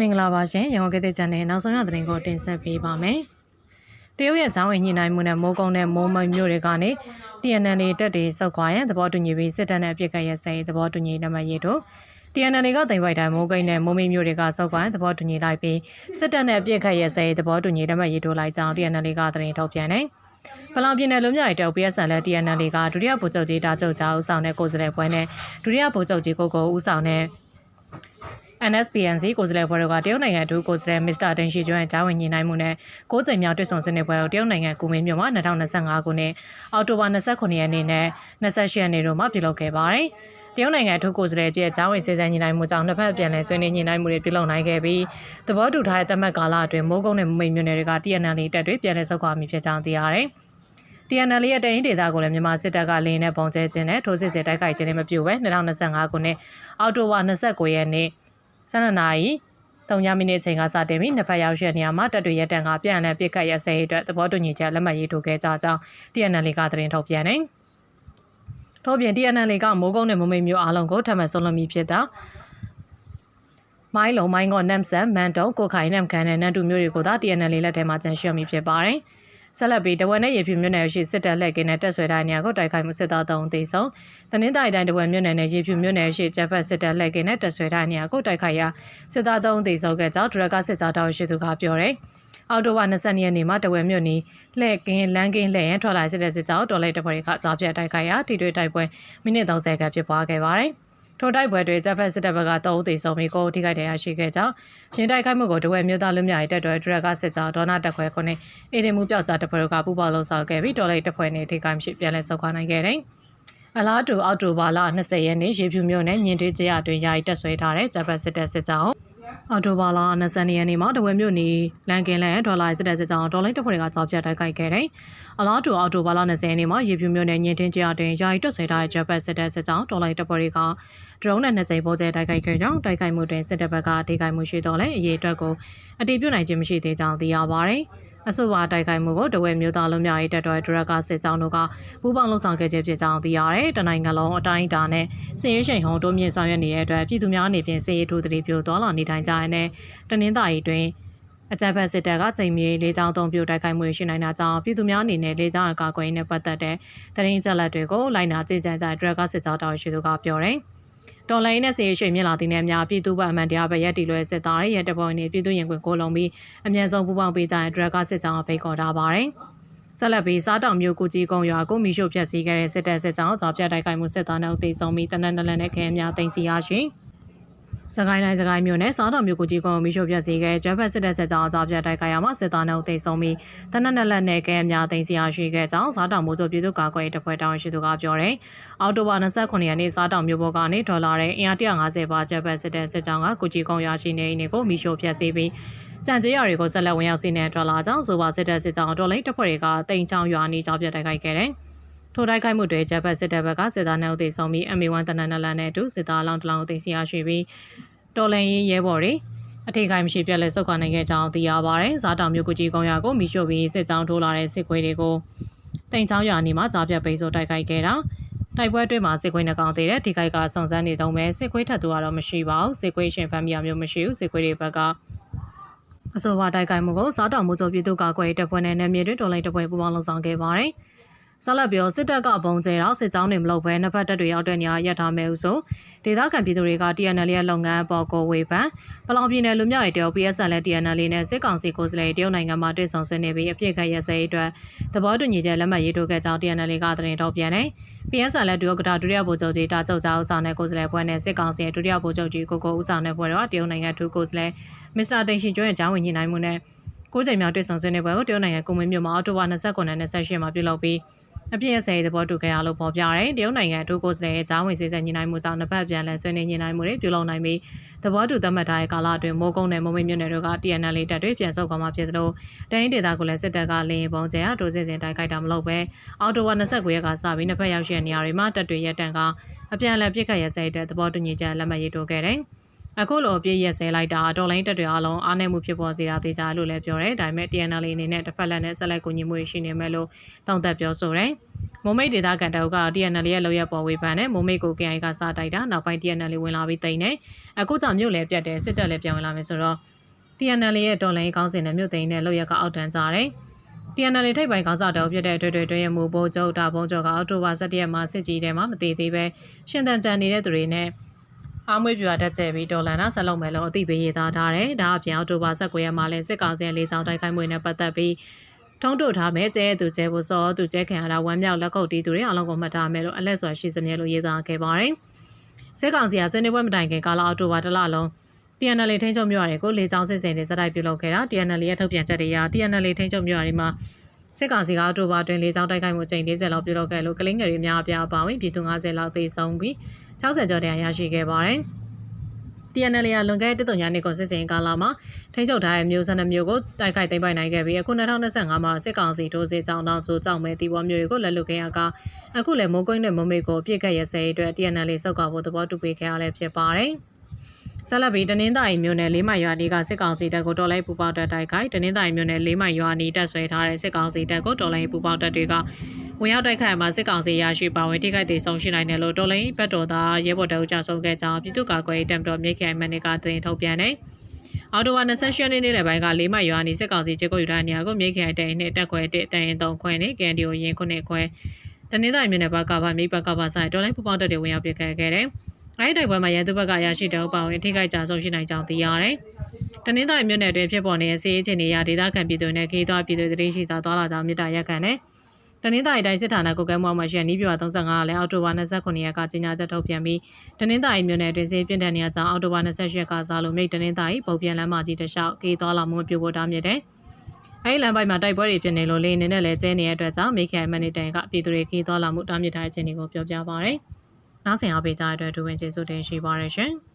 မင်္ဂလာပါရှင်ရန်ကုန်ကတဲ့ချန်နယ်နောက်ဆုံးရသတင်းကိုတင်ဆက်ပေးပါမယ်။တရုတ်ရဲ့ကျောင်းဝင်ညှိနှိုင်းမှုနဲ့မိုးကုံတဲ့မိုးမမျိုးတွေကနေ TNL တက်တွေစောက်ခွာရန်သဘောတူညီပြီးစစ်တပ်နဲ့အပြစ်ကရဆိုင်သဘောတူညီနံပါတ်ရတို့ TNL ကတင်ပိုက်တိုင်းမိုးကိန်းနဲ့မိုးမမျိုးတွေကစောက်ခွာသဘောတူညီလိုက်ပြီးစစ်တပ်နဲ့အပြစ်ခတ်ရဆိုင်သဘောတူညီနံပါတ်ရတို့လိုက်ကြောင်း TNL ကသတင်းထုတ်ပြန်တယ်။ပလောင်ပြည်နယ်လွတ်မြောက်ရေးတပ် PSN နဲ့ TNL ကဒုတိယဗိုလ်ချုပ်ကြီးတာချုပ်ချာဦးဆောင်တဲ့ကိုယ်စားလှယ်ပွဲနဲ့ဒုတိယဗိုလ်ချုပ်ကြီးကိုကိုဦးဆောင်တဲ့ NSPNC ကိုယ်စားလှယ်ဘွဲတို့ကတရုတ်နိုင်ငံဒုကိုယ်စားလှယ်မစ္စတာတင်ရှိကျွမ်းကြားဝင်ညှိနှိုင်းမှုနဲ့ကိုးကြိမ်မြောက်တွေ့ဆုံဆွေးနွေးပွဲကိုတရုတ်နိုင်ငံကူမင်းမြို့မှာ2025ခုနှစ်အောက်တိုဘာ29ရက်နေ့နဲ့28ရက်နေ့တို့မှာပြုလုပ်ခဲ့ပါတယ်။တရုတ်နိုင်ငံဒုကိုယ်စားလှယ်ကြီးကြားဝင်စေစံညှိနှိုင်းမှုကြောင့်နှစ်ဖက်ပြန်လည်ဆွေးနွေးညှိနှိုင်းမှုတွေပြုလုပ်နိုင်ခဲ့ပြီးသဘောတူထားတဲ့သတ်မှတ်ကာလအတွင်းမိုးကုန်းနဲ့မမိတ်မြို့နယ်တွေက TNL တက်တွေပြန်လည်ဆုတ်ခွာမိဖြစ်ကြောင်းသိရတယ်။ TNL ရဲ့တရင်ဒေတာကိုလည်းမြန်မာစစ်တပ်ကလင်းနဲ့ပုံကျဲခြင်းနဲ့ထိုးစစ်ဆင်တိုက်ခိုက်ခြင်းနဲ့မပြုဘဲ2025ခုနှစ်အောက်တိုဘာ29ရက်နေ့ 12နာရီ3မိနစ်ချိန်ကစတင်ပြီးနှစ်ဖက်ရောက်ရှိနေရာမှာတပ်တွေရက်တန်ကပြန်လည်ပစ်ခတ်ရစဲအတွက်သဘောတူညီချက်လက်မှတ်ရေးထိုးခဲ့ကြကြောင်း TNL ကသတင်းထုတ်ပြန်တယ်။ထို့ပြင် TNL ကမိုးကုန်းနဲ့မမိတ်မျိုးအားလုံးကိုထပ်မံဆုံးလမီဖြစ်တာမိုင်းလုံးမိုင်းကောနမ်ဆန်မန်တုံကိုခိုင်နမ်ကန်နဲ့နန်တူမျိုးတွေကိုသာ TNL လက်ထဲမှာကျန်ရှိမိဖြစ်ပါတယ်။ ဆက်လက်ပြီးတဝက်နဲ့ရေဖြူမြို့နယ်ရှိစစ်တပ်လက်ကင်းနဲ့တက်ဆွဲတိုင်းနေရာကိုတိုက်ခိုက်မှုစစ်သား3ဦးသေဆုံး။တနင်္သာရီတိုင်းတဝက်မြို့နယ်နဲ့ရေဖြူမြို့နယ်ရှိဂျပက်စစ်တပ်လက်ကင်းနဲ့တက်ဆွဲတိုင်းနေရာကိုတိုက်ခိုက်ရာစစ်သား3ဦးသေဆုံးခဲ့ကြောင်းဒရက်ကစစ်သားတော်ရှိသူကပြောတယ်။အော်တိုဝါ22ရက်နေ့မှာတဝဲမြို့နီလှဲ့ကင်းလမ်းကင်းလှည့်ရန်ထွက်လာစစ်တဲ့စစ်ကြောတော်လိုက်တပွဲကကြားပြတိုက်ခိုက်ရာထိတွေ့တိုက်ပွဲမိနစ်30ခန့်ဖြစ်ပွားခဲ့ပါတယ်။ ထိုတိုက်ပွဲတွေတပ်ဖက်စစ်တပ်ဘက်က3ဦးသေဆုံးပြီး9ဦးထိခိုက်ဒဏ်ရာရှိခဲ့ကြောင်းရှင်တိုက်ခိုက်မှုကိုတဝဲမြို့သားလူမျိုးရေးတပ်တော်ဒရက်ကစစ်ကြောဒေါနာတပ်ခွဲခုနှစ်အေဒီမှုပြောက်ကြားတပ်ဖွဲ့တို့ကပူးပေါင်းလှုပ်ဆောင်ခဲ့ပြီးတော်လိုက်တပ်ဖွဲ့နဲ့ထိခိုက်မှုပြန်လည်ဆုတ်ခွာနိုင်ခဲ့တယ်။အလားတူအောက်တိုဘာလ20ရက်နေ့ရေဖြူမြို့နယ်ညင်တေးကျရအတွင်းယာယီတက်ဆွဲထားတဲ့ဂျပန်စစ်တပ်စစ်ကြော အော်တိုဘာလ20ရက်နေ့မှာတဝဲမြို့နေလန်ကင်လန်ဒေါ်လာစစ်တပ်စစ်ကြောင်းဒေါ်လာတပ်ဖွဲ့တွေကကြောက်ပြတိုက်ခိုက်ခဲ့တယ်။အလားတူအော်တိုဘာလ20ရက်နေ့မှာရေဖြူမြို့နယ်ညင်တင်းကျရတွင်ယာယီတက်ဆွဲထားတဲ့ဂျပန်စစ်တပ်စစ်ကြောင်းဒေါ်လာတပ်ဖွဲ့တွေကဒရုန်းနဲ့နှစ်ကြိမ်ပေါ်ကျဲတိုက်ခိုက်ခဲ့ကြောင်းတိုက်ခိုက်မှုတွင်စစ်တပ်ဘက်ကထိခိုက်မှုရှိတော့လဲအရေးအတွက်ကိုအတည်ပြုနိုင်ခြင်းမရှိသေးကြောင်းသိရပါတယ်။ အဆိုပါတိုက်ခိုက်မှုကိုတဝဲမျိုးသားလုံးများရေးတပ်တော်ဒရက်ကစစ်ကြောင်းတို့ကပူးပေါင်းလှုပ်ဆောင်ခဲ့ခြင်းဖြစ်ကြောင်းသိရတယ်။တနိုင်ငံလုံးအတိုင်းအတာနဲ့စစ်ရေးရှိန်ဟုန်တိုးမြင့်ဆောင်ရွက်နေတဲ့အတွက်ပြည်သူများအနေဖြင့်စစ်ရေးထိုးတတိပြုသွားလာနေထိုင်ကြရတဲ့တနင်္သာရီတွင်အကြမ်းဖက်စစ်တပ်ကချိန်မြေလေးချောင်းသုံးပြတိုက်ခိုက်မှုရှိနိုင်တာကြောင့်ပြည်သူများအနေနဲ့လေးချောင်းအကာအကွယ်နဲ့ပတ်သက်တဲ့တရင်ချက်လက်တွေကိုလိုက်နာကြင်ကြံကြဒရက်ကစစ်ကြောင်းတောင်းရှိသူကပြောတယ်။ တော်လိုင်းနဲ့ဆေးရွှေမြင့်လာတဲ့နေများပြည်သူ့ဘအမှန်တရားပဲရက်တီလွဲစစ်သားရဲ့တပေါ်နေပြည်သူရင်ခွင်ကိုလုံးပြီးအမြန်ဆုံးပူးပေါင်းပေးကြတဲ့ဒရက်ကစစ်ကြောင်းဖိတ်ခေါ်ထားပါတယ်။ဆက်လက်ပြီးစားတောင်မျိုးကိုကြီးကုန်းရွာကိုမီရှို့ဖျက်ဆီးခဲ့တဲ့စစ်တပ်စစ်ကြောင်းကြောပြတ်တိုက်ခိုက်မှုစစ်သားနဲ့အသေးဆုံးပြီးတနက်နလန်နဲ့ခဲများတင်စီရရှိ။ စကိုင်းတိုင်းစကိုင်းမြို့နယ်စားတော်မြို့ကိုကြီးကုန်းမီရှို့ပြစီခဲ့ဂျပန်စစ်တပ်စစ်ကြောင်းအကြောပြတိုက်ခိုက်ရမှာစစ်သားနှုတ်သိဆုံးပြီးတနက်နလက်နဲ့ကဲအများသိမ်းစီရရှိခဲ့ကြောင်းစားတော်မိုးချိုပြည်သူ့ကာကွယ်တပ်ဖွဲ့တောင်းရှိသူကပြောတယ်။အောက်တိုဘာ29ရက်နေ့စားတော်မြို့ပေါ်ကနေဒေါ်လာတဲ့အင်အား150ပါဂျပန်စစ်တပ်စစ်ကြောင်းကကိုကြီးကုန်းရရှိနေနေကိုမီရှို့ပြစီပြီးကြံကြေးရတွေကိုဆက်လက်ဝင်ရောက်စီးနေဒေါ်လာကြောင့်ဆိုပါစစ်တပ်စစ်ကြောင်းဒေါ်လိန်တပ်ဖွဲ့တွေကတိမ်ချောင်းရွာနီးကြောင်းပြတိုက်ခိုက်ခဲ့တယ်။ ထိုတိုက်ခိုက်မှုတွေဂျပန်စစ်တပ်ဘက်ကစစ်သားနှုတ်သိဆုံးပြီး MA1 တနက်နလန်နဲ့အတူစစ်သားအလောင်းတလောင်းသိမ်းစီရရှိပြီးတော်လန်ရေးရဲဘော်တွေအထည်ကိုင်းမရှိပြက်လက်ဆုတ်ခွာနိုင်ခဲ့ကြောင်းသိရပါတယ်။ဇာတောင်မြို့ကိုကြီးကုန်းရွာကိုမီရှို့ပြီးစစ်ကြောင်းထိုးလာတဲ့စစ်ခွေးတွေကိုတိမ်ချောင်းရွာနေမှာကြားပြတ်ပိတ်ဆို့တိုက်ခိုက်ခဲ့တာတိုက်ပွဲအတွင်းမှာစစ်ခွေးနှကောင်သေးတဲ့ဒီကိုက်ကစုံစမ်းနေတုံးပဲစစ်ခွေးထပ်သူကတော့မရှိပါဘူးစစ်ခွေးရှင်ဖမ်းမိရမျိုးမရှိဘူးစစ်ခွေးတွေဘက်ကအဆိုပါတိုက်ခိုက်မှုကိုစားတောင်မှုချုပ်ပြည်သူ့ကာကွယ်တပ်ဖွဲ့နဲ့နယ်မြေတွင်တော်လိုင်းတပ်ဖွဲ့ပူးပေါင်းလှုပ်ဆောင်ခဲ့ပါတယ်။ ဆက်လက်ပြီးတော့စစ်တပ်ကပုံကျဲတော့စစ်ကြောင်းတွေမလုပ်ဘဲနှစ်ဖက်တပ်တွေရောက်တဲ့နေရာရပ်ထားမယ်ဦးဆိုဒေသခံပြည်သူတွေက TNL ရဲ့လုပ်ငန်းပေါ်ကိုဝေဖန်ပလောင်ပြည်နယ်လူမျိုးရေးတရုတ် PSN နဲ့ TNL နဲ့စစ်ကောင်စီကိုယ်စားလှယ်တရုတ်နိုင်ငံမှာတွေ့ဆုံဆွေးနွေးပြီးအပြစ်ခတ်ရစဲအတွက်သဘောတူညီချက်လက်မှတ်ရေးထိုးခဲ့ကြောင်း TNL ကသတင်းထုတ်ပြန်တယ်။ PSN နဲ့ဒုဥက္ကဋ္ဌဒုတိယဗိုလ်ချုပ်ကြီးတာချုပ်ချောင်းဦးဆောင်တဲ့ကိုယ်စားလှယ်ဖွဲ့နဲ့စစ်ကောင်စီရဲ့ဒုတိယဗိုလ်ချုပ်ကြီးကိုကိုဦးဆောင်တဲ့ဖွဲ့တော့တရုတ်နိုင်ငံထူကိုယ်စားလှယ်မစ္စတာတင်ရှင်ကျွန်းရဲ့ကျောင်းဝင်ညှိနှိုင်းမှုနဲ့ကိုယ်ချိန်မြောက်တွေ့ဆုံဆွေးနွေးပွဲကိုတရုတ်နိုင်ငံကုမင်းမြို့မှာအောက်တိုဘာ29နဲ့28မှာပြုလုပ်ပြီး အပြည့်အစုံသဘောတူခဲ့ရလို့ပေါ်ပြတယ်။တရုတ်နိုင်ငံဒုကိုယ်စားလှယ်ရဲ့ကြားဝင်စေစညှိနှိုင်းမှုကြောင့်နှစ်ဖက်ပြန်လည်ဆွေးနွေးညှိနှိုင်းမှုတွေပြုလုပ်နိုင်ပြီးသဘောတူသတ်မှတ်ထားတဲ့ကာလအတွင်းမိုးကုန်းနဲ့မုံမိတ်မြို့နယ်တို့က TNL တပ်တွေပြန်ဆုတ်ခွာမှဖြစ်သလိုတိုင်းဒေသကိုလည်းစစ်တပ်ကလင်းပုံကျဲအတိုးစင်စင်တိုက်ခိုက်တာမလုပ်ပဲအော်တိုဝါ29ရက်ကစပြီးနှစ်ဖက်ရောက်ရှိတဲ့နေရာတွေမှာတပ်တွေရပ်တန့်ကအပြန်အလှန်ပြစ်ခတ်ရစဲတဲ့သဘောတူညီချက်လက်မှတ်ရေးထိုးခဲ့တယ်။ အခုလိုအပြည့်ရက်စဲလိုက်တာတော်လိုင်းတက်တွေအလုံးအားနည်းမှုဖြစ်ပေါ်စေတာသိကြလို့လည်းပြောတယ်ဒါပေမဲ့ TNL အနေနဲ့တစ်ဖက်လက်နဲ့ဆက်လက်ကူညီမှုရှိနေမယ်လို့တောင်းတက်ပြောဆိုတယ်မိုးမိတ်ဒေတာကန်တောက်က TNL ရဲ့လောက်ရပေါ်ဝေဖန်တဲ့မိုးမိတ်ကို KI ကစားတိုက်တာနောက်ပိုင်း TNL ဝင်လာပြီးတိန်နေအခုကြောင့်မြို့လည်းပြတ်တယ်စစ်တပ်လည်းပြောင်းဝင်လာမယ်ဆိုတော့ TNL ရဲ့တော်လိုင်းကောင်းစင်တဲ့မြို့သိန်းနဲ့လောက်ရကအောက်တန်းကြတယ် TNL ထိပ်ပိုင်းခေါင်းဆောင်တော်ဖြစ်တဲ့တွေ့တွေ့တွေ့ရမှုဘိုးကျုပ်တာဘုံကျော်ကအောက်တိုဘာ17ရက်မှာစစ်ကြီးထဲမှာမတည်သေးပဲရှင်တန်ကြံနေတဲ့သူတွေနဲ့ အားမွေးပြွာတက်ကျဲပြီးတော်လန်နာဆက်လုပ်မယ်လို့အသိပေးရသားထားတယ်။ဒါအပြင်အောက်တိုဘာ19ရက်မှာလည်းစစ်ကောင်စီလေးချောင်းတိုက်ခိုက်မှုနဲ့ပတ်သက်ပြီးထုံးထုတ်ထားမယ်ကျဲသူကျဲဖို့စောသူကျဲခံရတာဝမ်းမြောက်လက်ကုပ်တီးသူတွေအလုံးကိုမှတ်ထားမယ်လို့အလက်စွာရှိစမြဲလို့ရေးသားခဲ့ပါတယ်။စစ်ကောင်စီကဆွေးနွေးပွဲမတိုင်ခင်ကာလအောက်တိုဘာတစ်လလုံး TNL ထိန်းချုပ်မြို့ရတယ်ကိုလေချောင်းစစ်စင်တွေစတိုက်ပြုလုပ်ခဲ့တာ TNL ရဲ့ထုတ်ပြန်ချက်တွေအရ TNL ထိန်းချုပ်မြို့ရတွေမှာစစ်ကောင်စီကအောက်တိုဘာတွင်လေချောင်းတိုက်ခိုက်မှုချိန်40လောက်ပြုလုပ်ခဲ့လို့ကလင်းငယ်တွေများအပြားပါဝင်ပြည်သူ90လောက်သေဆုံးပြီး 60ကျော်တရားရရှိခဲ့ပါတယ်။ TNL ရလွန်ခဲ့တဲ့တုံညာနေကိုစစ်စင်ကာလာမှာထိန်းချုပ်ထားတဲ့မျိုးစံနှမျိုးကိုတိုက်ခိုက်သိမ်းပိုက်နိုင်ခဲ့ပြီးအခု2025မှာစစ်ကောင်စီဒိုးစစ်ကြောင်းတောင်ချိုးကြောက်မဲ့တီဘောမျိုးတွေကိုလက်လွတ်ခဲ့ရကအခုလည်းမိုးကွင်းနဲ့မမေကိုပြစ်ကတ်ရစဲအတွက် TNL စောက်ကောက်ဖို့သဘောတူပေးခဲ့ရလဲဖြစ်ပါတယ်။ဆက်လက်ပြီးတနင်္သာရီမြို့နယ်လေးမိုင်ရွာနီးကစစ်ကောင်စီတပ်ကိုတော်လိုင်းပူပေါတက်တိုက်ခိုက်တနင်္သာရီမြို့နယ်လေးမိုင်ရွာနီးတပ်ဆွဲထားတဲ့စစ်ကောင်စီတပ်ကိုတော်လိုင်းပူပေါတက်တွေက ဝင်ရောက်တိုက်ခိုက်မှာစစ်ကောင်စီရရှိပါဝင်ထိခိုက်ဒေဆုံးရှိနိုင်တယ်လို့တော်လိုင်းဘက်တော်သားရဲဘော်တောက်ကြဆုံးခဲ့ကြောင်းပြည်သူ့ကာကွယ်ရေးတပ်မတော်မြိတ်ခိုင်မန်နေကတင်ထုတ်ပြန်တယ်။အော်တိုဝါ28ရက်နေ့နေ့လယ်ပိုင်းကလေးမိုင်ရွာနီးစစ်ကောင်စီကြေကိုယူထားနေရာကိုမြိတ်ခိုင်တိုင်နဲ့တက်ခွဲတစ်တိုင်ရင်3ခွဲနဲ့ကန်ဒီယိုရင်ခုနှစ်ခွဲတနင်္သာရီမြို့နယ်ဘက်ကဗမြိတ်ဘက်ကဗဆိုင်တော်လိုင်းပူပေါတက်တွေဝင်ရောက်ပြခဲ့ခဲ့တယ်။အဲဒီတိုက်ပွဲမှာရန်သူဘက်ကရရှိတဲ့ဥပဝင်ထိခိုက်ကြဆုံးရှိနိုင်ကြောင်းသိရတယ်။တနင်္သာရီမြို့နယ်တွင်ဖြစ်ပေါ်နေတဲ့စီးရေးချင်းတွေရဒေသခံပြည်သူနဲ့ခေးသွားပြည်သူတတိရှိစွာသွားလာကြောင်းမြစ်တာရက်ခံတယ်။ တနင်္သာရီတိုင်းစစ်ဌာနကိုကဲမှုမှာရှိတဲ့နီးပြွာ35လည်းအော်တိုဘာ29ရက်ကကြီးညာချက်ထုတ်ပြန်ပြီးတနင်္သာရီမြို့နယ်တွင်စီးပြင်းတဲ့နေရာကြောင့်အော်တိုဘာ28ရက်ကစားလို့မြိတ်တနင်္သာရီပုံပြန်လမ်းမကြီးတစ်လျှောက်ခေးသွားလာမှုပြုဖို့တားမြစ်တယ်။အဲဒီလမ်းပိုင်းမှာတိုက်ပွဲတွေဖြစ်နေလို့လေနေနဲ့လည်းကျဲနေတဲ့အတွက်ကြောင့်မိခိုင်မန်နေတိုင်ကပြည်သူတွေခေးသွားလာမှုတားမြစ်ထားတဲ့အခြေအနေကိုပြောပြပါရယ်။နောက်ဆင်အားပေးကြတဲ့အတွက်ဒူဝင်ကျေးဇူးတင်ရှိပါရရှင်။